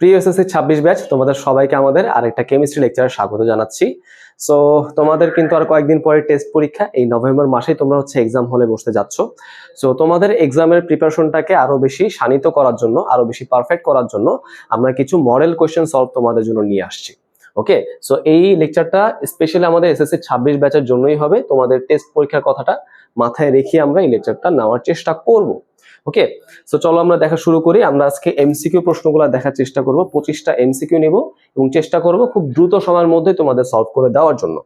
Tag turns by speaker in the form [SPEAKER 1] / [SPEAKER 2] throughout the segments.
[SPEAKER 1] প্রিয় এসএসসি ছাব্বিশ ব্যাচ, তোমাদের সবাইকে আমাদের আরেকটা কেমিস্ট্রি লেকচারে স্বাগত জানাচ্ছি। সো তোমাদের কিন্তু আর কয়েকদিন পরে টেস্ট পরীক্ষা, এই নভেম্বর মাসেই তোমরা হচ্ছে এক্সাম হলে বসতে যাচ্ছ। সো তোমাদের এক্সামের প্রিপারেশনটাকে আরও বেশি শানিত করার জন্য, আরও বেশি পারফেক্ট করার জন্য আমরা কিছু মডেল কোয়েশ্চেন সলভ তোমাদের জন্য নিয়ে আসছি। ওকে সো এই লেকচারটা স্পেশালি আমাদের এসএসসি ছাব্বিশ ব্যাচের জন্যই হবে। তোমাদের টেস্ট পরীক্ষার কথাটা মাথায় রেখে আমরা এই লেকচারটা নেওয়ার চেষ্টা করব। ওকে সো চলো আমরা দেখা শুরু করি। আমরা আজকে এমসিকিউ প্রশ্নগুলো দেখার চেষ্টা করব। পঁচিশটা এমসিকিউ নেব এবং চেষ্টা করব খুব দ্রুত সময়ের মধ্যে তোমাদের সলভ করে দেওয়ার জন্য।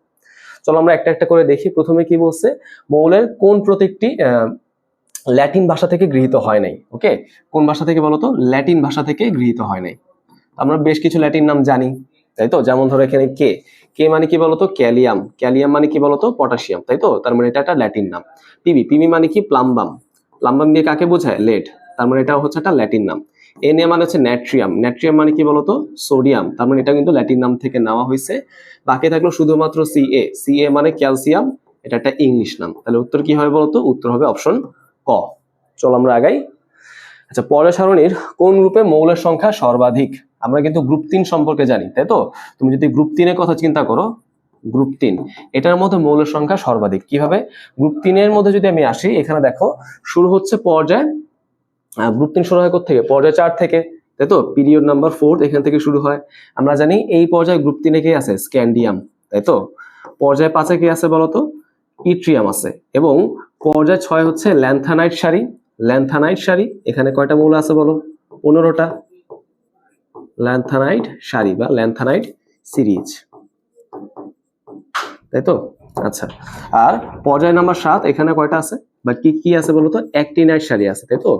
[SPEAKER 1] চলো আমরা একটা একটা করে দেখি। প্রথমে কি বলছে? মৌলের কোন প্রতীকটি ল্যাটিন ভাষা থেকে গৃহীত হয় নাই? ওকে কোন ভাষা থেকে বলতো? ল্যাটিন ভাষা থেকে গৃহীত হয় নাই। আমরা বেশ কিছু ল্যাটিন নাম জানি, তাই তো? যেমন ধরো এখানে কে। কে মানে কি বলতো? ক্যালিয়াম। ক্যালিয়াম মানে কি বলতো? পটাশিয়াম, তাই তো? তার মানে এটা একটা ল্যাটিন নাম। পিবি। পিবি মানে কি? প্লাম্বাম। প্লাম্বাম দিয়ে কাকে বোঝায়? লেড তার মানে এটা হচ্ছে একটা ল্যাটিন নাম। এন এ মানে হচ্ছে ন্যাট্রিয়াম। ন্যাট্রিয়াম মানে কি বলতো? সোডিয়াম। তার মানে এটা কিন্তু ল্যাটিন নাম থেকে নেওয়া হয়েছে। বাকি থাকল শুধুমাত্র সি এ সি এ মানে ক্যালসিয়াম। এটা একটা ইংলিশ নাম। তাহলে উত্তর কি হবে বলতো? উত্তর হবে অপশন ক। চলো আমরা আগাই। আচ্ছা পরের সারণীর কোন গ্রুপে মৌলের সংখ্যা সর্বাধিক? আমরা কিন্তু গ্রুপ তিন সম্পর্কে জানি, তাই তো? তুমি যদি গ্রুপ তিনের কথা চিন্তা করো গ্রুপ তিন। এটার মধ্যে মৌলের সংখ্যা সর্বাধিক। কীভাবে? গ্রুপ তিনের মধ্যে যদি আমি আসি, এখানে দেখো, শুরু হচ্ছে পর্যায়। গ্রুপ তিন শুরু হয় থেকে পর্যায় চার থেকে। তাই তো? পিরিয়ড নাম্বার ফোর এখান থেকে শুরু হয়। আমরা জানি এই পর্যায়ে গ্রুপ তিনে কে আছে? স্ক্যান্ডিয়াম তাই তো? পর্যায় পাঁচে কে আছে বলতো? ইট্রিয়াম আছে। এবং পর্যায় ছয় হচ্ছে ল্যান্থানাইট সারি। ল্যান্থানাইট সারি, এখানে কয়টা মৌল আছে বলো? পনেরোটা। ল্যান্থানাইট সারি বা ল্যান্থানাইট সিরিজ তাই তো? আচ্ছা। আর পর্যায় নাম্বার সাত, এখানে কয়টা আছে? বা কি কি আছে বলতো? অ্যাক্টিনাইট সারি আছে, তাই তো?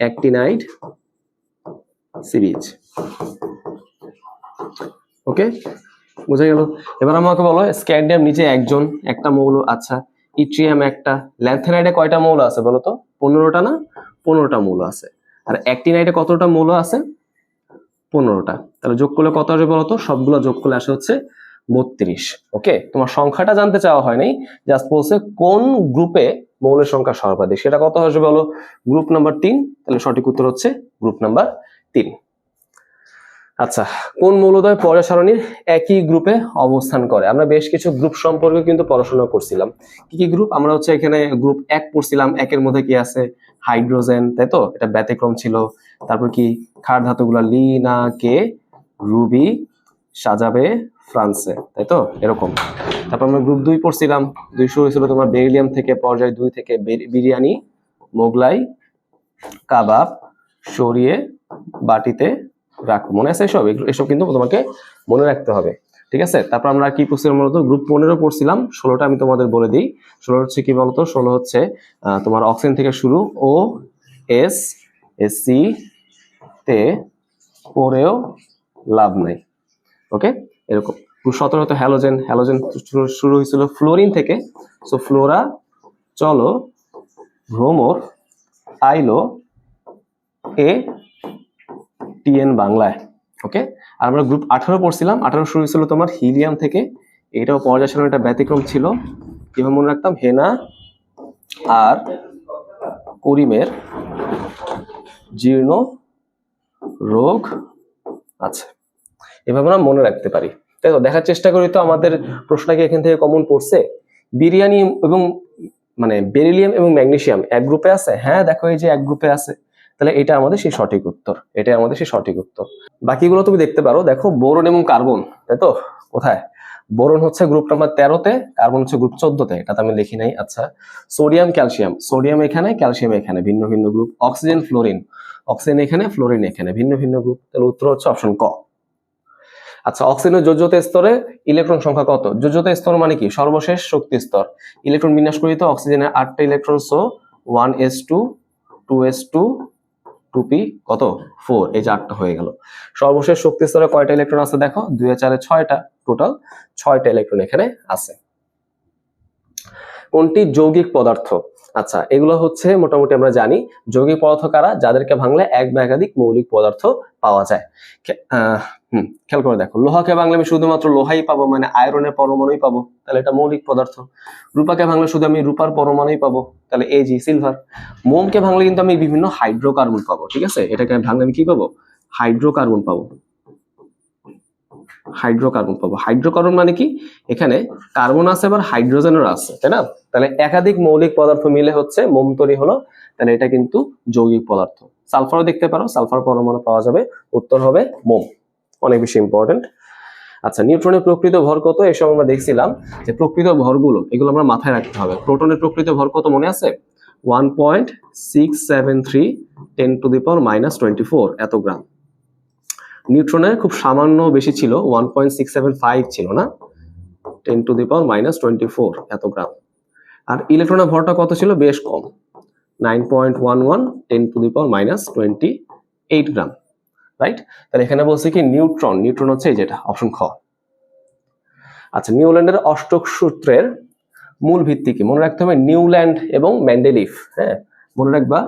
[SPEAKER 1] Actinide series. ওকে? বোঝা গেল? এবার আমাকে বলো স্ক্যান্ডিয়াম নিচে একজন, একটা মৌল আচ্ছা। ইট্রিয়াম একটা। ল্যান্থেনাইটে কয়টা মৌল আছে বলো তো? পনেরোটা না? পনেরোটা মৌল আছে। আর অ্যাক্টিনাইটে কতটা মৌল আছে? পনেরোটা। তাহলে যোগ করলে কত আসবে বলতো সবগুলো যোগ করলে আসে হচ্ছে বত্রিশ ওকে তোমার সংখ্যাটা জানতে চাওয়া হয় নাই জাস্ট বলছে কোন গ্রুপে মৌলের সংখ্যা সর্বাধিক? সেটা কত আসবে বলো? গ্রুপ নাম্বার তিন। তাহলে সঠিক উত্তর হচ্ছে গ্রুপ নাম্বার তিন। আচ্ছা কোন মৌলদয় পর্যায় সারণীর একই গ্রুপে অবস্থান করে? আমরা বেশ কিছু গ্রুপ সম্পর্কে কিন্তু পড়াশোনা করছিলাম। কি কি গ্রুপ আমরা হচ্ছে এখানে গ্রুপ এক পড়ছিলাম। একের মধ্যে কি আছে? হাইড্রোজেন তাই তো? এটা ব্যতিক্রম ছিল। তারপর কি? ক্ষার ধাতুগুলা লি না কে? রুবি সাজাবে ফ্রান্সে, তাই তো? এরকম। তারপর আমরা গ্রুপ দুই পড়ছিলাম। দুই শুরু হয়েছিল তোমার বেরিলিয়াম থেকে, পর্যায় দুই থেকে বিরিয়ানি, মোগলাই, কাবাব, সরিয়ে বাটিতে রাখো। মনে আছে এসব? এসব কিন্তু তোমাকে মনে রাখতে হবে। ঠিক আছে? তারপর আমরা কি পড়ছিলাম মূলত গ্রুপ পনেরো পড়ছিলাম। ষোলোটা আমি তোমাদের বলে দিই। ষোলো হচ্ছে কি বলতো? ষোলো হচ্ছে তোমার অক্সিজেন থেকে শুরু ও এস এস সি তে পড়েও লাভ নাই। ওকে এরকম। সতেরো হতো হ্যালোজেন হ্যালোজেন শুরু- হয়েছিল ফ্লোরিন থেকে। সো ফ্লোরা চলো ভ্রমর আইলো এ টিএন বাংলায় ওকে আর আমরা গ্রুপ আঠারো পড়ছিলাম। আঠারো শুরু হয়েছিল তোমার হিলিয়াম থেকে। এটাও পর্যায় একটা ব্যতিক্রম ছিল। কীভাবে মনে রাখতাম? হেনা আর করিমের জীর্ণ রোগ আছে। এভাবে আমরা মনে রাখতে পারি। তাই তো, দেখার চেষ্টা করি তো আমাদের প্রশ্নটাকে এখান থেকে কমন পড়ছে? বিরিয়ানি এবং মানে বেরিলিয়াম এবং ম্যাগনেসিয়াম এক গ্রুপে আছে? হ্যাঁ দেখো এই যে এক গ্রুপে আছে। তাহলে এটা আমাদের সেই সঠিক উত্তর। এটাই আমাদের সেই সঠিক উত্তর। বাকিগুলো তুমি দেখতে পারো। দেখো, বোরন এবং কার্বন, তাই তো? কোথায়? বোরন হচ্ছে গ্রুপ নাম্বার তেরোতে, কার্বন হচ্ছে গ্রুপ চোদ্দতে। এটা তো আমি লিখি নাই আচ্ছা। সোডিয়াম ক্যালসিয়াম সোডিয়াম এখানে ক্যালসিয়াম এখানে, ভিন্ন ভিন্ন গ্রুপ অক্সিজেন ফ্লোরিন অক্সিজেন এখানে ফ্লোরিন এখানে, ভিন্ন ভিন্ন গ্রুপ তাহলে উত্তর হচ্ছে অপশন ক। আচ্ছা অক্সিজেনের যোজ্যতা স্তরে ইলেকট্রন সংখ্যা কত? যোজ্যতা স্তর মানে কি? সর্বশেষ শক্তি স্তর। ইলেকট্রন বিন্যাস করিত, অক্সিজেনের আটটা electron, so one s two two s two two p কত? ফোর, এই যে আটটা হয়ে গেল। সর্বশেষ শক্তি স্তরে কয়টা ইলেকট্রন আছে দেখো? দুই চারে ছয়টা। টোটাল ছয়টা ইলেকট্রন এখানে আছে। কোনটি যৌগিক পদার্থ? আচ্ছা এগুলো হচ্ছে মোটামুটি আমরা জানি যৌগিক পদার্থ কারা, যাদেরকে ভাঙলে এক বা একাধিক মৌলিক পদার্থ পাওয়া যায়। খেয়াল করে দেখো। লোহাকে ভাঙলে আমি শুধুমাত্র লোহাই পাবো মানে আয়রনের পরমাণুই পাবো, তাহলে এটা মৌলিক পদার্থ। রূপাকে ভাঙলে শুধু আমি রূপার পরমাণুই পাবো, তাহলে এজি সিলভার মোমকে ভাঙলে কিন্তু আমি বিভিন্ন হাইড্রোকার্বন পাবো, ঠিক আছে? এটাকে ভাঙলে আমি কি পাবো? হাইড্রোকার্বন পাবো। হাইড্রোকার্বন পাবো। হাইড্রোকার্বন মানে কি? এখানে কার্বন আছে, আবার হাইড্রোজেনের আছে, তাই না? তাহলে একাধিক মৌলিক পদার্থ মিলে হচ্ছে, মোম তৈরি হলো, তাহলে এটা কিন্তু যৌগিক পদার্থ। সালফারও দেখতে পারো সালফার পরমাণু পাওয়া যাবে, উত্তর হবে মোম। অনেক বেশি ইম্পর্টেন্ট আচ্ছা নিউট্রনের প্রকৃত ভর কত? এসব আমরা দেখছিলাম যে প্রকৃত ভরগুলো, এগুলো আমরা মাথায় রাখতে হবে। প্রোটনের প্রকৃত ভর কত মনে আছে? One point six seven three ten to the power minus twenty four এত গ্রাম। নিউট্রনের খুব সামান্য বেশি ছিল one point six seven five ছিল না? Ten to the power minus twenty four এত গ্রাম আর ইলেকট্রনের ভরটা কত ছিল? বেশ কম। Nine point one one ten to the power minus twenty eight gram right তাহলে এখানে বলছে কি নিউট্রন নিউট্রন হচ্ছে যেটা অপশন খ। আচ্ছা নিউল্যান্ডের অষ্টক সূত্রের মূল ভিত্তি কি? মনে রাখতে হবে নিউল্যান্ড এবং ম্যান্ডেলিফ হ্যাঁ? মনে রাখবা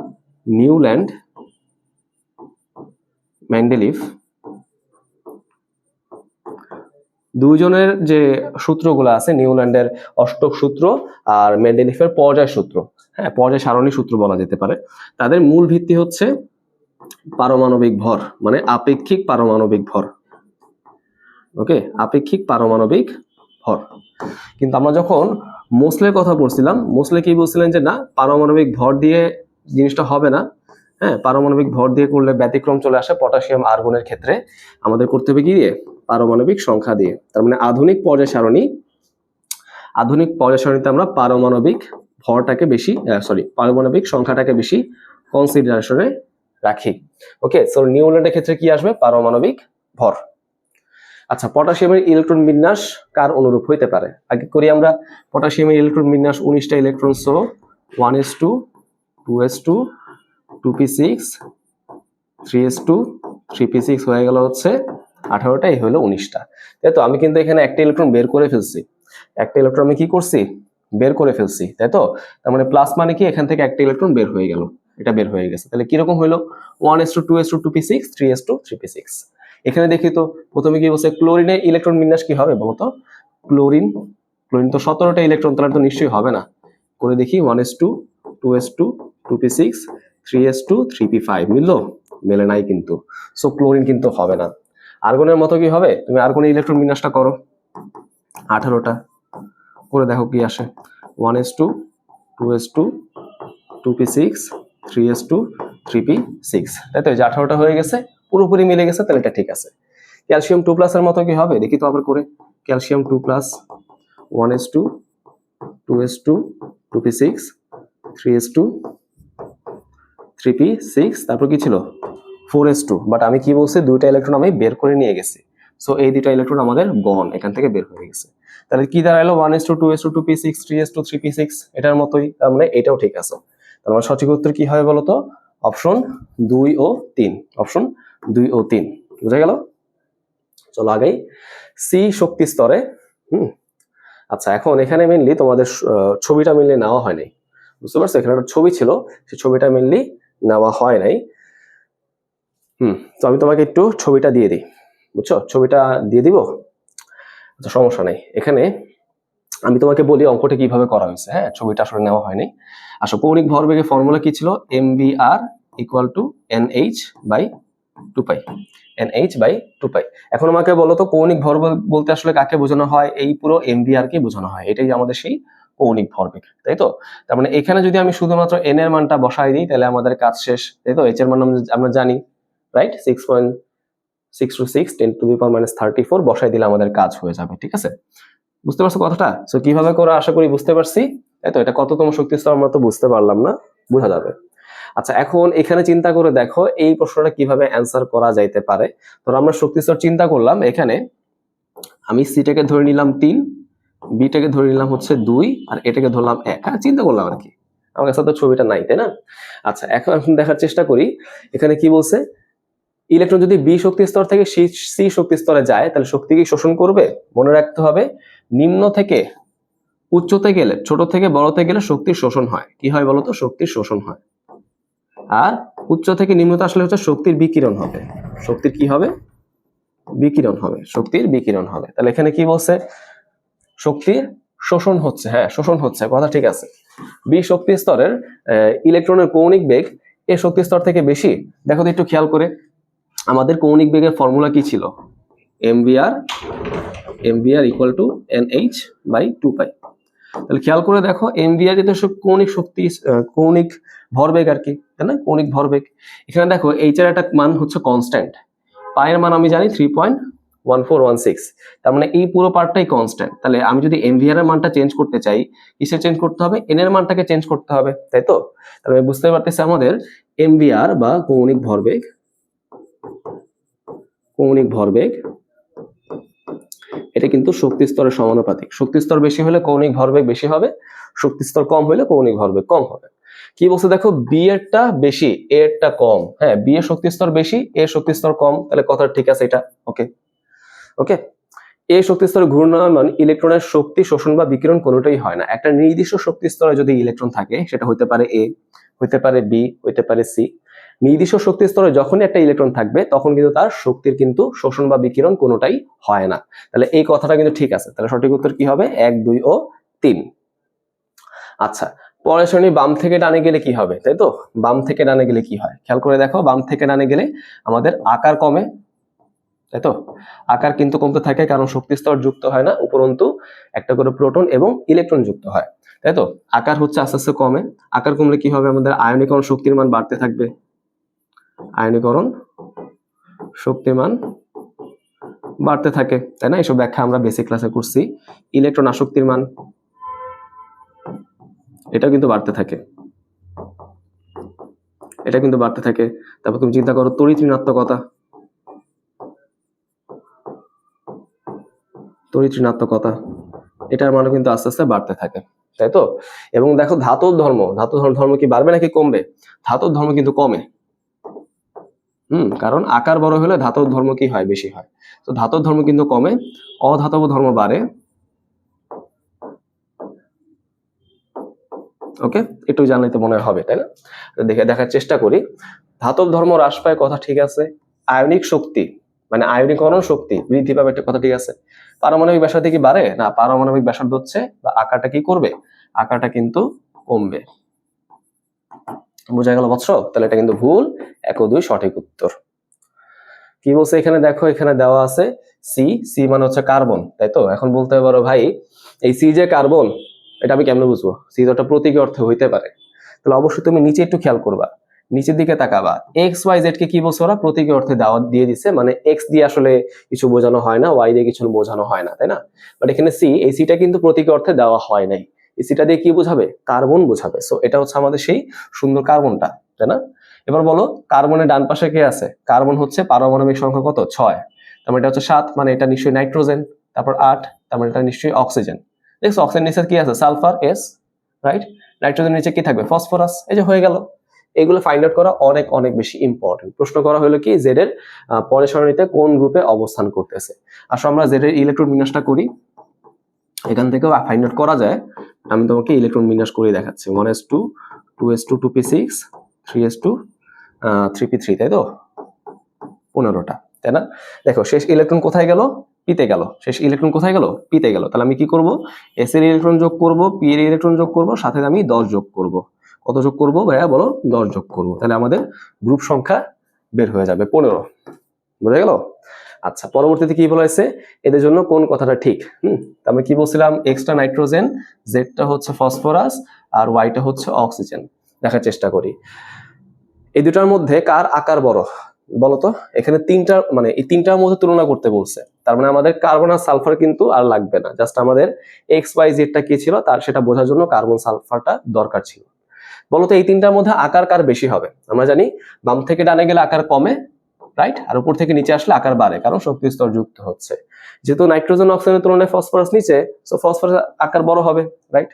[SPEAKER 1] নিউল্যান্ড ম্যান্ডেলিফ দুইজনের যে সূত্রগুলো আছে, নিউল্যান্ডের অষ্টক সূত্র আর মেন্ডেলিফের পর্যায় সূত্র হ্যাঁ পর্যায় সারণী সূত্র বলা যেতে পারে। তাদের মূল ভিত্তি হচ্ছে পারমাণবিক ভর মানে আপেক্ষিক পারমাণবিক ভর। ওকে, আপেক্ষিক পারমাণবিক ভর। কিন্তু আমরা যখন মোসলের কথা বলছিলাম, মোসলে কি বলছিলেন যে, না, পারমাণবিক ভর দিয়ে জিনিসটা হবে না। হ্যাঁ পারমাণবিক ভর দিয়ে করলে ব্যতিক্রম চলে আসে পটাশিয়াম আর্গনের ক্ষেত্রে। আমাদের করতে হবে কি দিয়ে? পারমাণবিক সংখ্যা দিয়ে। তার মানে আধুনিক পর্যায় সারণী আধুনিক পর্যায় সারণীতে আমরা পারমাণবিক ভরটাকে বেশি সরি পারমাণবিক সংখ্যাটাকে বেশি কনসিডারেশনে রাখি। ওকে সো নিউল্যান্ডের ক্ষেত্রে কি আসবে? পারমাণবিক ভর। আচ্ছা পটাশিয়ামের ইলেকট্রন বিন্যাস কার অনুরূপ হইতে পারে? আগে করি আমরা, পটাশিয়ামের ইলেকট্রন বিন্যাস উনিশটা electron so one s two two s two two p six three s two three p six হয়ে গেল হচ্ছে আঠারোটা এই হলো উনিশটা। তাই তো? আমি কিন্তু এখানে একটা ইলেকট্রন বের করে ফেলছি। একটা ইলেকট্রন আমি কি করছি? বের করে ফেলছি, তাই তো? তার মানে প্লাস মানে কি? এখান থেকে একটা ইলেকট্রন বের হয়ে গেল। এটা বের হয়ে গেছে। তাহলে কীরকম হলো? One s two two s two two p six three s two three p six এখানে দেখি তো, প্রথমে কি বলছে ক্লোরিনের ইলেকট্রন বিন্যাস কি হবে বলতো? ক্লোরিন ক্লোরিন তো সতেরোটা ইলেকট্রন, তাহলে তো নিশ্চয়ই হবে না। করে দেখি one s two two s two two p six three s two three p five মিললো? মেলে নাই কিন্তু। সো ক্লোরিন কিন্তু হবে না। আর্গনের মতো কি হবে? তুমি আর্গনের ইলেকট্রন বিন্যাসটা করো। আঠারোটা। করে দেখো কি আসে। One s two two s two two p six three s two three p six তাই তো? যে আঠারোটা হয়ে গেছে, পুরোপুরি মিলে গেছে, তাহলে এটা ঠিক আছে। ক্যালসিয়াম টু প্লাসের মতো কি হবে? দেখি তো আবার করে। Calcium two plus one s two two s two two p six three s two three p six তারপর কি ছিল? ফোর এস টু বাট আমি কি বলছি? দুইটা ইলেকট্রন আমি বের করে নিয়ে গেছি। সো এই দুইটা ইলেকট্রন আমাদের গন এখান থেকে বের হয়ে গেছে। তাহলে কি দাঁড়াল? One s two two s two two p six three s two three p six এটার মতোই, তার মানে এটাও ঠিক আছে। তার মানে সঠিক উত্তর কি হবে বলতো? অপশন দুই ও তিন। অপশন দুই ও তিন। বুঝা গেল? চলো আগেই। সি শক্তি স্তরে, হুম? আচ্ছা এখন এখানে মেনলি তোমাদের ছবিটা মেনলি নেওয়া হয়নি বুঝতে পারছ? এখানে একটা ছবি ছিল, সেই ছবিটা মেনলি নেওয়া হয় নাই। হুম, তো আমি তোমাকে একটু ছবিটা দিয়ে দিই, বুঝছ? ছবিটা দিয়ে দিব? আচ্ছা সমস্যা নেই। এখানে আমি তোমাকে বলি অঙ্কটা কীভাবে করা হয়েছে হ্যাঁ? ছবিটা আসলে নেওয়া হয়নি। আসলে কৌণিক ভরবেগের ফর্মুলা কি ছিল? M v r equal to n h by two pi n h by two pi এখন আমাকে বলো তো কৌণিক ভরবেগ বলতে আসলে কাকে বোঝানো হয়? এই পুরো এম বি কে বোঝানো হয়? এটাই আমাদের সেই কৌণিক ভরবেগ, তাই তো? তার মানে এখানে যদি আমি শুধুমাত্র এন এর মানটা বসাই দিই, তাহলে আমাদের কাজ শেষ, তাই তো? এইচ এর মান আমরা জানি। Right six point six two six ten to the power minus thirty four বসাই দিলে আমাদের কাজ হয়ে যাবে, ঠিক আছে? বুঝতে পারছ কথাটা? সো কীভাবে করে আশা করি বুঝতে পারছি? তাই তো? এটা কততম শক্তি স্তর আমরা তো বুঝতে পারলাম না, বোঝা যাবে। আচ্ছা এখন এখানে চিন্তা করে দেখো, এই প্রশ্নটা কীভাবে অ্যান্সার করা যাইতে পারে? ধরো আমরা শক্তি স্তর চিন্তা করলাম, এখানে আমি সিটাকে ধরে নিলাম তিন বিটাকে ধরে নিলাম হচ্ছে দুই, আর এটাকে ধরলাম এক। হ্যাঁ চিন্তা করলাম আর কি। আমার কাছে তো ছবিটা নাই, তাই না? আচ্ছা এখন এখন দেখার চেষ্টা করি। এখানে কি বলছে? ইলেকট্রন যদি বি শক্তি স্তর থেকে সি শক্তি স্তরে যায়, তাহলে শক্তি কি শোষণ করবে? মনে রাখতে হবে, নিম্ন থেকে উচ্চতে গেলে, ছোট থেকে বড়তে গেলে শক্তির শোষণ হয়। কি হয় বলতো? শক্তির শোষণ হয়। আর উচ্চ থেকে নিম্নতে আসলে হচ্ছে শক্তির বিকিরণ হবে। শক্তির কি হবে? বিকিরণ হবে। শক্তির বিকিরণ হবে। তাহলে এখানে কি বলছে? শক্তির শোষণ হচ্ছে। হ্যাঁ শোষণ হচ্ছে। কথা ঠিক আছে। বি শক্তি স্তরের ইলেকট্রনের কৌণিক বেগ এ শক্তি স্তর থেকে বেশি। দেখো তো একটু খেয়াল করে। আমাদের কৌণিক বেগের ফর্মুলা কি ছিল? Mvr mvr equal to n h by two pi তাহলে খেয়াল করে দেখো এমভিআর যেটা সব কৌণিক শক্তি কৌণিক ভরবেগ আর কি, তাই না? কৌণিক ভরবেগ এখানে দেখো এইচ এর একটা মান হচ্ছে কনস্ট্যান্ট পায়ের মান আমি জানি three point one four one six তার মানে এই পুরো পার্টটাই কনস্ট্যান্ট তাহলে আমি যদি এমভিআর এর মানটা চেঞ্জ করতে চাই, কিসে চেঞ্জ করতে হবে? এন এর মানটাকে চেঞ্জ করতে হবে, তাই তো? তাহলে বুঝতে পারতেছি আমাদের এম এমভিআর বা কৌণিক ভরবেগ কৌণিক ভরবেগ, এটা কিন্তু শক্তি স্তরের সমানুপাতিক। শক্তি স্তর বেশি হলে কৌণিক ভরবেগ বেশি হবে, শক্তি স্তর কম হলে কৌণিক ভরবেগ কম হবে। কি বলছে দেখো? বি এরটা বেশি এ এরটা কম। হ্যাঁ বি এর শক্তি স্তর বেশি এ শক্তি স্তর কম, তাহলে কথা ঠিক আছে এটা? ওকে ওকে এ শক্তি স্তরে ঘূর্ণায়মান ইলেকট্রনের শক্তি, শোষণ বা বিকিরণ কোনোটাই হয় না। একটা নির্দিষ্ট শক্তি স্তরে যদি ইলেকট্রন থাকে, সেটা হতে পারে এ হতে পারে বি হতে পারে সি নির্দিষ্ট শক্তি স্তরে যখনই একটা ইলেকট্রন থাকবে, তখন কিন্তু তার শক্তির কিন্তু শোষণ বা বিকিরণ কোনোটাই হয় না। তাহলে এই কথাটা কিন্তু ঠিক আছে। তাহলে সঠিক উত্তর কি হবে? এক, দুই ও তিন। আচ্ছা পরের শ্রেণি বাম থেকে ডানে গেলে কি হবে? তাই তো? বাম থেকে ডানে গেলে কি হয়? খেয়াল করে দেখো, বাম থেকে ডানে গেলে আমাদের আকার কমে, তাই তো? আকার কিন্তু কমতে থাকে কারণ শক্তি স্তর যুক্ত হয় না, উপরন্তু একটা করে প্রোটন এবং ইলেকট্রন যুক্ত হয়, তাই তো? আকার হচ্ছে আস্তে আস্তে কমে। আকার কমলে কি হবে? আমাদের আয়নিকরণ শক্তির মান বাড়তে থাকবে। আয়নীকরণ শক্তির মান বাড়তে থাকে, তাই না? এসব ব্যাখ্যা আমরা বেসিক ক্লাসে করছি। ইলেকট্রন আসক্তির মান এটা কিন্তু বাড়তে থাকে। এটা কিন্তু বাড়তে থাকে। তারপর তুমি চিন্তা করো, তড়িৎ ঋণাত্মকতা। তড়িৎ ঋণাত্মকতা, এটার মানে কিন্তু আস্তে আস্তে বাড়তে থাকে, তাই তো? এবং দেখো ধাতব ধর্ম ধাতব ধর্ম কি বাড়বে নাকি কমবে? ধাতব ধর্ম কিন্তু কমে। হুম, কারণ আকার বড় হলে ধাতব ধর্ম কি হয়? বেশি হয়। তো ধাতব ধর্ম কিন্তু কমে, অধাতব ধর্ম বাড়ে। ওকে? একটু জানলে তো মনে হবে, তাই না? দেখে দেখার চেষ্টা করি। ধাতব ধর্ম হ্রাস পায় কথা ঠিক আছে। আয়নিক শক্তি মানে আয়নীকরণ শক্তি বৃদ্ধি পাবে একটা কথা ঠিক আছে। পারমাণবিক ব্যাসার্ধ কি বাড়ে? না, পারমাণবিক ব্যাসার্ধ হচ্ছে বা আকারটা কি করবে? আকারটা কিন্তু কমবে। বোঝা গেল বৎস? তাহলে এটা কিন্তু ভুল। এক ও দুই সঠিক উত্তর। কি বলছে এখানে? দেখো, এখানে দেওয়া আছে সি সি মানে হচ্ছে কার্বন, তাই তো? এখন বলতে পারো ভাই, এই সি যে কার্বন, এটা আমি কেমনে বুঝব? সি তো একটা প্রতীকী অর্থে হইতে পারে। তাহলে অবশ্যই তুমি নিচে একটু খেয়াল করবা। নিচের দিকে তাকাবা। এক্স ওয়াই জেড কে কি বলছে ওরা? প্রতীকী অর্থে দাওয়াত দিয়ে দিছে। মানে এক্স দিয়ে আসলে কিছু বোঝানো হয় না ওয়াই দিয়ে কিছু বোঝানো হয় না, তাই না? বাট এখানে সি এই সিটা কিন্তু প্রতীকী অর্থে দেওয়া হয় নাই। সিটা দিয়ে কি বোঝাবে? কার্বন বোঝাবে। সো এটা হচ্ছে আমাদের সেই সুন্দর কার্বনটা, তাই না? এবার বলো, কার্বনের ডান পাশে কে আছে? কার্বন হচ্ছে পারমাণবিক সংখ্যা কত? ছয়। তার মানে এটা হচ্ছে সাত মানে এটা নিশ্চয়ই নাইট্রোজেন, তারপর আট, তার মানে এটা নিশ্চয়ই অক্সিজেন। দেখছ অক্সিজেন নিচে কি আছে? Sulphur, S, right? নাইট্রোজেন নিচে কি থাকবে? ফসফরাস, এই যে হয়ে গেল। এগুলো ফাইন্ড আউট করা অনেক অনেক বেশি ইম্পর্টেন্ট প্রশ্ন করা হলো কি জেড এর পরের সারণীতে কোন গ্রুপে অবস্থান করতেছে? আসলে আমরা জেড এর ইলেকট্রন বিন্যাসটা করি। এখান থেকেও ফাইন্ড আউট করা যায়। আমি তোমাকে ইলেকট্রন বিন্যাস করে দেখাচ্ছি। One s two two s two two p six three s two three p three তাই তো? পনেরোটা, তাই না? দেখো, শেষ ইলেকট্রন কোথায় গেল? পিতে গেল। শেষ ইলেকট্রন কোথায় গেল? পিতে গেল। তাহলে আমি কি করব? এস এর ইলেকট্রন যোগ করব পি এর ইলেকট্রন যোগ করব, সাথে আমি দশ যোগ করব। কত যোগ করব ভাইয়া? বলো, দশ যোগ করব। তাহলে আমাদের গ্রুপ সংখ্যা বের হয়ে যাবে পনেরো। বোঝা গেল? আচ্ছা পরবর্তীতে কি বলা হয়েছে? এদের জন্য কোন কথাটা ঠিক? হুম মানে কি বলছিলাম? এক্সট্রা নাইট্রোজেন জেডটা হচ্ছে ফসফরাস আর ওয়াইটা হচ্ছে অক্সিজেন দেখার চেষ্টা করি। এই দুটার মধ্যে কার আকার বড়? বলতো, এখানে তিনটা মানে এই তিনটার মধ্যে তুলনা করতে বলছে। তার মানে আমাদের কার্বন আর সালফার কিন্তু আর লাগবে না। জাস্ট আমাদের এক্স ওয়াই জেডটা কি ছিল? তার সেটা বোঝার জন্য কার্বন সালফারটা দরকার ছিল। বলতো এই তিনটার মধ্যে আকার কার বেশি হবে? আমরা জানি বাম থেকে ডানে গেলে আকার কমে রাইট আর উপর থেকে নিচে আসলে আকার বাড়ে, কারণ শক্তি স্তর যুক্ত হচ্ছে। যেহেতু নাইট্রোজেন অক্সিজেনের তুলনায় ফসফরাস নিচে সো ফসফরাস আকার বড় হবে রাইট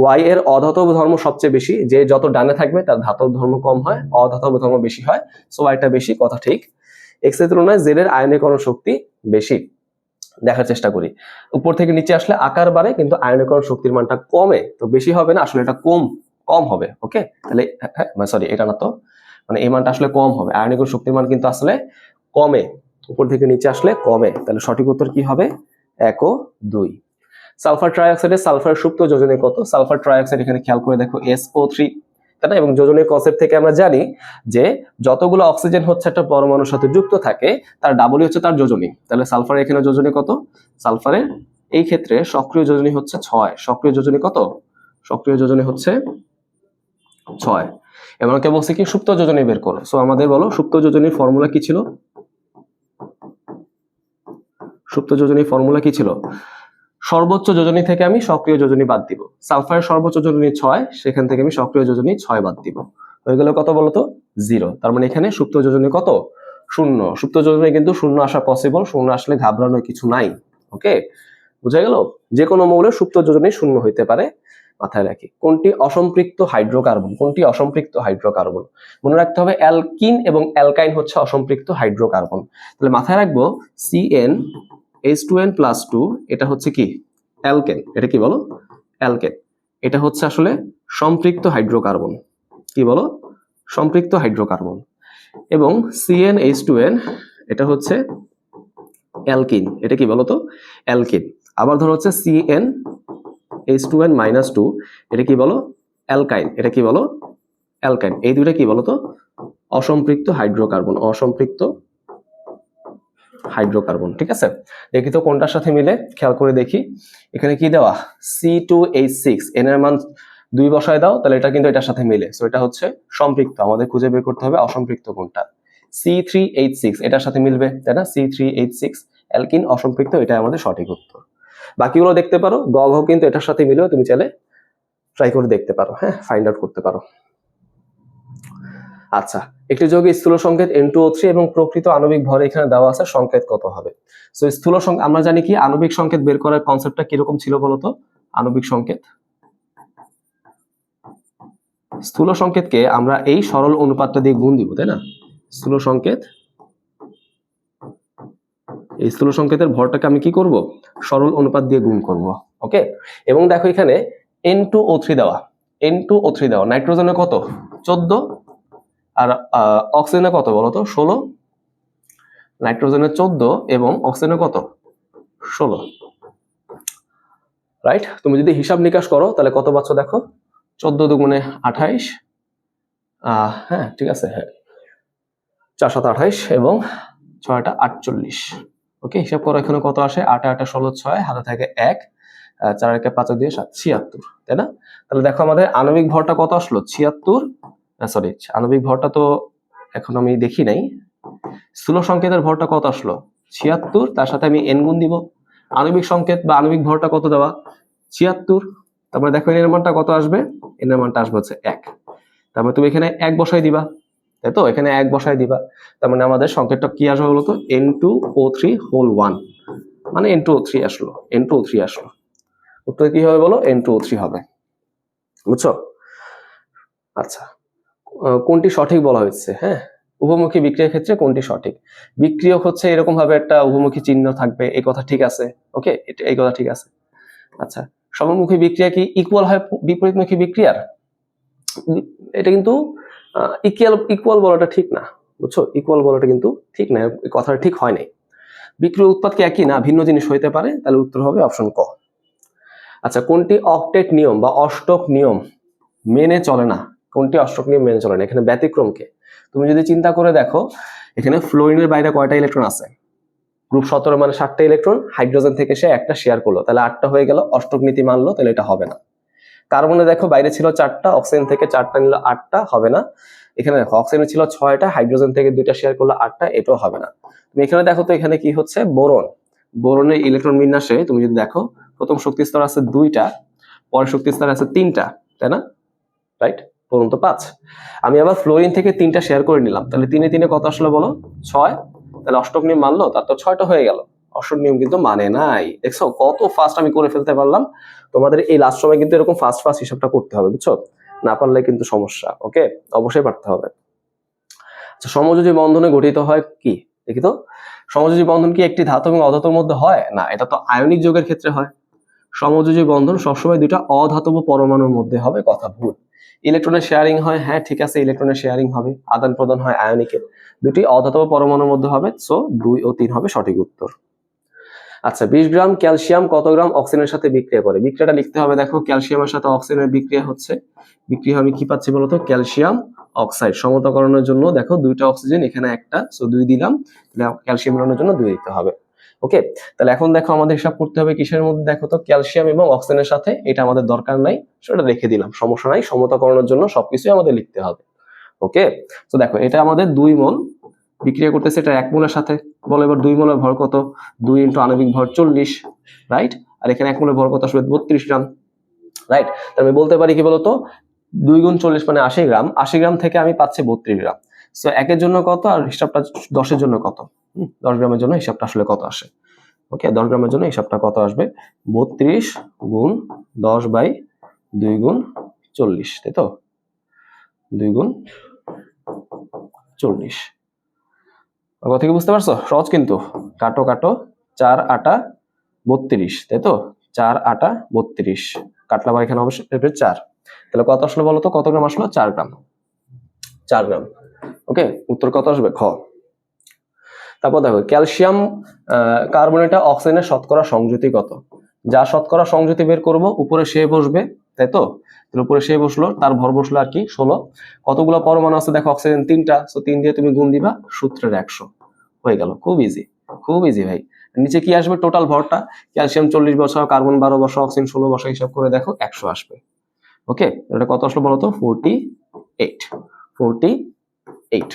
[SPEAKER 1] ওয়াই এর অধাতব ধর্ম সবচেয়ে বেশি, যে যত ডানে থাকবে তার ধাতব ধর্ম কম হয়, অধাতব ধর্ম বেশি হয় সো ওয়াইটা বেশি, কথা ঠিক। এক্সের তুলনায় জেড এর আয়নীকরণ শক্তি বেশি, দেখার চেষ্টা করি। উপর থেকে নিচে আসলে আকার বাড়ে, কিন্তু আয়নীকরণ শক্তির মানটা কমে, তো বেশি হবে না, আসলে এটা কম কম হবে ওকে তাহলে হ্যাঁ সরি এটা না তো। মানে এই মানটা আসলে কম হবে। আয়নিক শক্তির মান কিন্তু আসলে কমে। উপর থেকে নিচে আসলে কমে। তাহলে সঠিক উত্তর কি হবে? এক ও দুই। সালফার ট্রাইঅক্সাইডের সালফার সুপ্ত যোজনে কত? সালফার ট্রাইঅক্সাইড এখানে খেয়াল করে দেখো এস ও থ্রি তাই না? এবং যোজনীয় কনসেপ্ট থেকে আমরা জানি যে যতগুলো অক্সিজেন হচ্ছে একটা পরমাণুর সাথে যুক্ত থাকে, তার ডাবলই হচ্ছে তার যোজনী। তাহলে সালফার এখানে যোজনী কত? সালফারের এই ক্ষেত্রে সক্রিয় যোজনী হচ্ছে ছয়। সক্রিয় যোজনী কত? সক্রিয় যোজনী হচ্ছে ছয়। এবং কে বলছে কি, সুপ্ত যোজনী বের করো। সো আমাদের বলো, সুপ্ত যোজনীর ফর্মুলা কি ছিল? সুপ্ত যোজনীর ফর্মুলা কি ছিল? সর্বোচ্চ যোজনী থেকে আমি সক্রিয় যোজনী বাদ দিব। সালফারের সর্বোচ্চ যোজনী ছয়, সেখান থেকে আমি সক্রিয় যোজনী ছয় বাদ দিব। হয়ে গেল কত বলতো? জিরো তার মানে এখানে সুপ্ত যোজনী কত? শূন্য। সুপ্ত যোজনী কিন্তু শূন্য আসা পসিবল শূন্য আসলে ঘাবড়ানোর কিছু নাই। ওকে বুঝা গেল? যে কোনো মৌলের সুপ্ত যোজনী শূন্য হইতে পারে। মাথায় রাখি। কোনটি অসম্পৃক্ত হাইড্রোকার্বন? কোনটি অসম্পৃক্ত হাইড্রোকার্বন? মনে রাখতে হবে অ্যালকিন এবং অ্যালকাইন হচ্ছে অসম্পৃক্ত হাইড্রোকার্বন। তাহলে মাথায় রাখব c n h two n plus two এটা হচ্ছে কি? অ্যালকেন। এটা কি বলো? অ্যালকেন। এটা হচ্ছে আসলে সম্পৃক্ত হাইড্রোকার্বন। কি বলো? সম্পৃক্ত হাইড্রোকার্বন। এবং সিএন এইচ টু এন এটা হচ্ছে অ্যালকিন। এটা কি বলো তো? অ্যালকিন। আবার ধরো হচ্ছে c n h two n minus two এটা কি বলো? অ্যালকাইন এটা কি বলো? অ্যালকাইন এই দুইটা কি বলো তো অসম্পৃক্ত হাইড্রোকার্বন অসম্পৃক্ত হাইড্রোকার্বন ঠিক আছে? দেখি তো কোনটার সাথে মিলে, খেয়াল করে দেখি। এখানে কি দেওয়া? C two h six n এর মান দুই বসায় দাও, তাহলে এটা কিন্তু এটার সাথে মিলে। সো এটা হচ্ছে সম্পৃক্ত, আমাদের খুঁজে বের করতে হবে অসম্পৃক্ত কোনটা। সি থ্রি এইচ সিক্স এটার সাথে মিলবে, তাই না? C three h six alkene অসম্পৃক্ত এটা আমাদের সঠিক উত্তর। বাকিগুলো দেখতে পারো গ ঘ কিন্তু এটার সাথে মিলেও তুমি চাইলে ট্রাই করে দেখতে পারো হ্যাঁ ফাইন্ড আউট করতে পারো। আচ্ছা একটি যোগে স্থূল সংকেত এন টু থ্রি এবং প্রকৃত আণবিক ভর এখানে দেওয়া আছে, সংকেত কত হবে? সো স্থূল সংকেত আমরা জানি কি, আণবিক সংকেত বের করার কনসেপ্টটা কীরকম ছিল বলতো? আণবিক সংকেত। স্থূল সংকেতকে আমরা এই সরল অনুপাতটা দিয়ে গুণ দিব, তাই না? স্থূল সংকেত এই স্থূল সংকেতের ভরটাকে আমি কি করব? সরল অনুপাত দিয়ে গুণ করব ওকে এবং দেখো এখানে এন টু ও থ্রি দেওয়া। এন টু ও থ্রি দেওয়া। নাইট্রোজেনে কত? চোদ্দ। আর অক্সিজেনে কত বলতো ষোলো। নাইট্রোজেনে চোদ্দ এবং অক্সিজেনে কত? ষোলো। রাইট তুমি যদি হিসাব নিকাশ করো, তাহলে কত পাচ্ছ দেখো? চোদ্দ দুগুণে আঠাইশ। হ্যাঁ ঠিক আছে। হ্যাঁ। চার সাত আঠাইশ এবং ছয়টা আটচল্লিশ। ওকে হিসাব করো, এখানে কত আসে? আট, আটা ষোলো, ছয়, হাতে থাকে এক চার, একে পাঁচ দিয়ে সাত, ছিয়াত্তর, তাই না? তাহলে দেখো আমাদের আণবিক ভরটা কত আসলো? ছিয়াত্তর সরি আণবিক ভরটা তো এখন আমি দেখি নাই। স্থূল সংকেতের ভরটা কত আসলো? ছিয়াত্তর, তার সাথে আমি এন গুণ দিব। আণবিক সংকেত বা আণবিক ভরটা কত দেওয়া? ছিয়াত্তর, তারপরে দেখো এর মানটা কত আসবে? এর মানটা আসবে হচ্ছে এক। তারপরে তুমি এখানে এক বসাই দিবা। তাই তো এখানে এক বসায় দিবা। তার মানে আমাদের সংকেতটা কি আসবে বলতো? N two o three whole one মানে এন টু ও থ্রি আসলো। এন টু ও থ্রি আসলো। উত্তর কি হবে বলো? এন টু ও থ্রি হবে। বুঝছ? আচ্ছা। কোনটি সঠিক বলা হয়েছে? হ্যাঁ? উভমুখী বিক্রিয়ার ক্ষেত্রে কোনটি সঠিক? বিক্রিয়ক হচ্ছে এরকম ভাবে একটা উভমুখী চিহ্ন থাকবে। এই কথা ঠিক আছে? ওকে? এই কথা ঠিক আছে? আচ্ছা। সমমুখী বিক্রিয়া কি ইকুয়াল হয় বিপরীতমুখী বিক্রিয়ার? এটা কিন্তু ইকুয়াল ইকুয়াল বলাটা ঠিক না, বুঝছ? ইকুয়াল বলাটা কিন্তু ঠিক না কথাটা ঠিক হয় নাই। বিক্রিয় উৎপাদ কি একই না? ভিন্ন জিনিস হইতে পারে, তাহলে উত্তর হবে অপশন ক। আচ্ছা কোনটি অক্টেট নিয়ম বা অষ্টক নিয়ম মেনে চলে না? কোনটি অষ্টক নিয়ম মেনে চলে না? এখানে ব্যতিক্রমকে তুমি যদি চিন্তা করে দেখো, এখানে ফ্লোরিনের বাইরে কয়টা ইলেকট্রন আছে? গ্রুপ সতেরো মানে সাতটা ইলেকট্রন হাইড্রোজেন থেকে সে একটা শেয়ার করল, তাহলে আটটা হয়ে গেল, অষ্টক নীতি মানলো, তাহলে এটা হবে না। কার্বনে দেখো বাইরে ছিল চারটা, অক্সিজেন থেকে চারটা নিল আটটা, হবে না। এখানে দেখো, অক্সিজেন ছিল ছয়টা, হাইড্রোজেন থেকে দুইটা শেয়ার করল আটটা, এটাও হবে না। তুমি এখানে দেখো তো এখানে কি হচ্ছে? বোরন। বোরনের ইলেকট্রন বিন্যাসে তুমি যদি দেখো, প্রথম শক্তি স্তর আছে দুইটা, পরের শক্তি স্তর আছে তিনটা, তাই না? রাইট বোরন তো পাঁচ। আমি আবার ফ্লোরিন থেকে তিনটা শেয়ার করে নিলাম। তাহলে তিনে তিনে কত আসলো বলো? ছয়। তাহলে অষ্টক নিয়ে মানলো তার তো ছয়টা হয়ে গেল। অষ্টক নিয়ম কিন্তু মানে নাই। দেখছ? কত ফাস্ট আমি করে ফেলতে পারলাম। তোমাদের এই লাস্ট সময় কিন্তু এরকম ফাস্ট ফাস্ট হিসাবটা করতে হবে, বুঝছ? না পারলে কিন্তু সমস্যা ওকে অবশ্যই পারতে হবে। আচ্ছা সমযোজী বন্ধনে গঠিত হয় কি? দেখি তো। সমযোজী বন্ধন কি একটি ধাতু এবং অধাতুর মধ্যে হয়? না, এটা তো আয়নিক যোগের ক্ষেত্রে হয়। সমযোজী বন্ধন সবসময় দুইটা অধাতব পরমাণুর মধ্যে হবে, কথা ভুল। ইলেকট্রনের শেয়ারিং হয় হ্যাঁ ঠিক আছে, ইলেকট্রনের শেয়ারিং হবে। আদান প্রদান হয় আয়নিকের। দুটি অধাতব পরমাণুর মধ্যে হবে সো দুই ও তিন হবে সঠিক উত্তর। আচ্ছা বিশ গ্রাম ক্যালসিয়াম কত গ্রাম অক্সিজেনের সাথে বিক্রিয়া করে? বিক্রিয়াটা লিখতে হবে, দেখো, ক্যালসিয়ামের সাথে অক্সিজেনের বিক্রিয়া হচ্ছে। বিক্রিয়া আমি কি পাচ্ছি বলতো? ক্যালসিয়াম অক্সাইড সমতাকরণের জন্য, দেখো, দুইটা অক্সিজেন, এখানে একটা সো দুই দিলাম ক্যালসিয়াম মেলানোর জন্য দুই দিতে হবে। ওকে তাহলে এখন দেখো, আমাদের হিসাব করতে হবে কিসের মধ্যে? দেখো তো, ক্যালসিয়াম এবং অক্সিজেনের সাথে, এটা আমাদের দরকার নাই, সেটা রেখে দিলাম, সমস্যা নাই সমতাকরণের জন্য সবকিছুই আমাদের লিখতে হবে। ওকে তো দেখো, এটা আমাদের দুই মোল বিক্রিয়া করতেছে, এটা এক মোলের সাথে। বলো এবার দুই মোলের ভর কত? দুই ইন্টু আণবিক ভর চল্লিশ রাইট আর এখানে এক মোলের ভর কত আসবে? বত্রিশ গ্রাম রাইট তার আমি বলতে পারি কি বলতো? দুই গুণ চল্লিশ মানে আশি গ্রাম আশি গ্রাম থেকে আমি পাচ্ছি বত্রিশ গ্রাম। সো একের জন্য কত আর হিসাবটা দশের জন্য কত? দশ গ্রামের জন্য হিসাবটা আসলে কত আসে? ওকে দশ গ্রামের জন্য হিসাবটা কত আসবে? বত্রিশ গুণ দশ বাই দুই গুণ চল্লিশ, তাই তো? দুই গুণ চল্লিশ। কথা কি বুঝতে পারছ? সহজ কিন্তু। কাটো কাটো, চার আটা, বত্রিশ, তাই তো? চার আটা, বত্রিশ। কাটলাম এখানে অবশ্যই চার। তাহলে কত আসলো বলো তো? কত গ্রাম আসলো? চার গ্রাম। চার গ্রাম। ওকে? উত্তর কত আসবে? খ। তারপর দেখো, ক্যালসিয়াম কার্বনেটা অক্সিজেনের শতকরা সংযুতি কত? যা শতকরা সংযুতি বের করব, উপরে সে বসবে, তাই তো? উপরে সে বসল, তার ভর বসল আর কি, ষোলো। কতগুলো পরমাণু আছে? দেখো অক্সিজেন তিনটা। তো তিন দিয়ে তুমি গুণ দিবা, সূত্রের একশো। হয়ে গেল। খুব ইজি খুব ইজি ভাই। নিচে কি আসবে টোটাল ভরটা? ক্যালসিয়াম চল্লিশ বছর কার্বন বারো বছর অক্সিজেন ষোলো বছর হিসাব করে দেখো, একশো আসবে। ওকে এটা কত আসলো বলতো? ফোরটি এইট ফোরটি এইট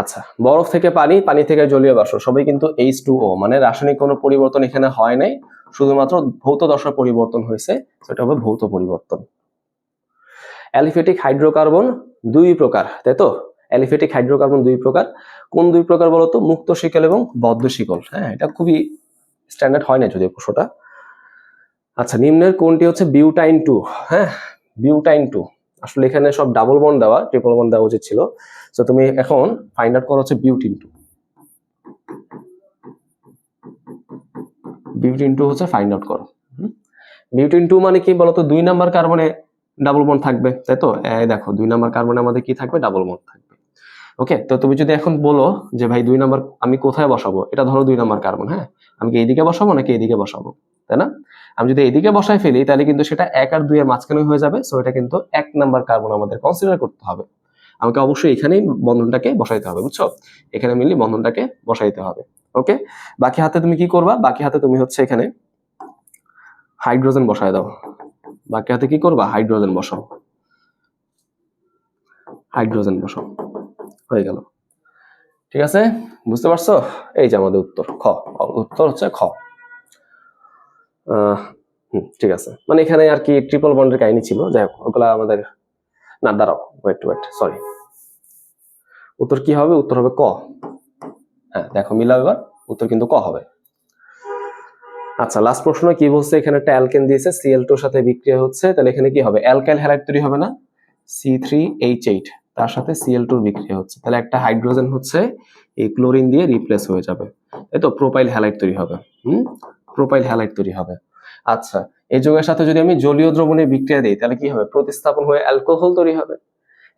[SPEAKER 1] আচ্ছা বরফ থেকে পানি পানি থেকে জলীয় বাষ্প, সবই কিন্তু এইচ টু ও মানে রাসায়নিক কোনো পরিবর্তন এখানে হয় নাই, শুধুমাত্র ভৌত দশা পরিবর্তন হয়েছে, সেটা হবে ভৌত পরিবর্তন। অ্যালিফেটিক হাইড্রোকার্বন দুই প্রকার, তাই তো? অ্যালিফেটিক হাইড্রোকার্বন দুই প্রকার, কোন দুই প্রকার বলতো? মুক্ত শিকল এবং বদ্ধ শিকল হ্যাঁ এটা খুবই স্ট্যান্ডার্ড হয় না যদিও প্রশ্নটা। আচ্ছা নিম্নের কোনটি হচ্ছে বিউটাইন টু হ্যাঁ বিউটাইন টু আসলে এখানে সব ডাবল বন্ড দেওয়া ট্রিপল বন্ড দেওয়া উচিত ছিল। তো তুমি এখন ফাইন্ড আউট করো হচ্ছে বিউটিন টু বিউটিন টু হচ্ছে ফাইন্ড আউট করো। বিউটিন টু মানে কি বলতো? দুই নাম্বার কার্বনে ডাবল বন্ড থাকবে, তাই তো? এই দেখো, দুই নাম্বার কার্বনে আমাদের কি থাকবে? ডাবল বন্ড থাকবে। ওকে তো তুমি যদি এখন বলো যে, ভাই, দুই নাম্বার আমি কোথায় বসাবো? এটা ধরো দুই নাম্বার কার্বন হ্যাঁ? আমি কি এইদিকে বসাবো নাকি এইদিকে বসাবো? তাই না? আমি যদি এইদিকে বসাই ফেলি, তাহলে কিন্তু সেটা এক আর দুই এর মাঝখানে হয়ে যাবে সো এটা কিন্তু এক নাম্বার কার্বন আমাদের কনসিডার করতে হবে। আমাকে অবশ্যই এখানেই বন্ধনটাকে বসাইতে হবে, বুঝছ? এখানে মিলি বন্ধনটাকে বসাইতে হবে ওকে বাকি হাতে তুমি কি করবা? বাকি হাতে তুমি হচ্ছে এখানে হাইড্রোজেন বসায় দাও। বাকি হাতে কি করবা? হাইড্রোজেন বসাও। হাইড্রোজেন বসাও। হয়ে গেল। ঠিক আছে? বুঝতে পারছ? এই যে আমাদের উত্তর, খ। উত্তর হচ্ছে খ। ঠিক আছে। মানে এখানে আর কি ট্রিপল বন্ডের কাহিনী ছিল। যাই হোক, ওগুলা আমাদের না, দাঁড়াও ওয়েট ওয়েট সরি উত্তর কি হবে? উত্তর হবে ক। হ্যাঁ দেখো, মিলাও এবার। উত্তর কিন্তু ক হবে। আচ্ছা লাস্ট প্রশ্ন কি বলছে? এখানে একটা অ্যালকেন দিয়েছে সিএল টুর সাথে বিক্রিয়া হচ্ছে। তাহলে এখানে কি হবে? অ্যালকাইল হ্যালাইড তৈরি হবে না? সি থ্রি এইচ এইট তার সাথে সিএল টুর বিক্রিয়া হচ্ছে। তাহলে একটা হাইড্রোজেন হচ্ছে, এই ক্লোরিন দিয়ে রিপ্লেস হয়ে যাবে। এই তো? প্রোপাইল হ্যালাইড তৈরি হবে। হুম? প্রোপাইল হ্যালাইড তৈরি হবে। আচ্ছা এই যৌগের সাথে যদি আমি জলীয় দ্রবণে বিক্রিয়া দিই, তাহলে কি হবে? প্রতিস্থাপন হয়ে অ্যালকোহল তৈরি হবে।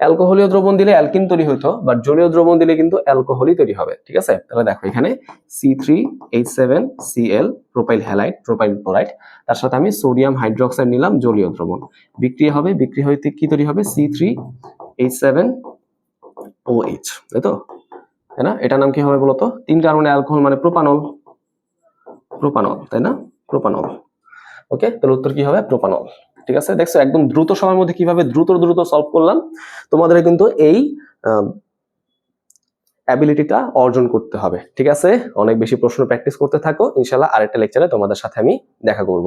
[SPEAKER 1] অ্যালকোহলীয় দ্রবণ দিলে অ্যালকিন তৈরি হতো বাট জলীয় দ্রবণ দিলে কিন্তু অ্যালকোহলই তৈরি হবে, ঠিক আছে? তাহলে দেখো এখানে c three h seven c l propyl halide propyl chloride তার সাথে আমি সোডিয়াম হাইড্রোক্সাইড নিলাম জলীয় দ্রবণ। বিক্রিয়া হবে, বিক্রিয়া হইতে কি তৈরি হবে? C three h seven o h তাই তো? তাই না? এটার নাম কি হবে বলতো? তিন কার্বনে অ্যালকোহল মানে প্রোপানল প্রোপানল, তাই না? প্রোপানল। ওকে তাহলে উত্তর কি হবে? প্রোপানল। ঠিক আছে? দেখছ, একদম দ্রুত সময়ের মধ্যে কীভাবে দ্রুত দ্রুত সলভ করলাম, তোমাদের কিন্তু এই অ্যাবিলিটিটা অর্জন করতে হবে। ঠিক আছে? অনেক বেশি প্রশ্ন প্র্যাকটিস করতে থাকো। ইনশাল্লাহ আরেকটা লেকচারে তোমাদের সাথে আমি দেখা করব।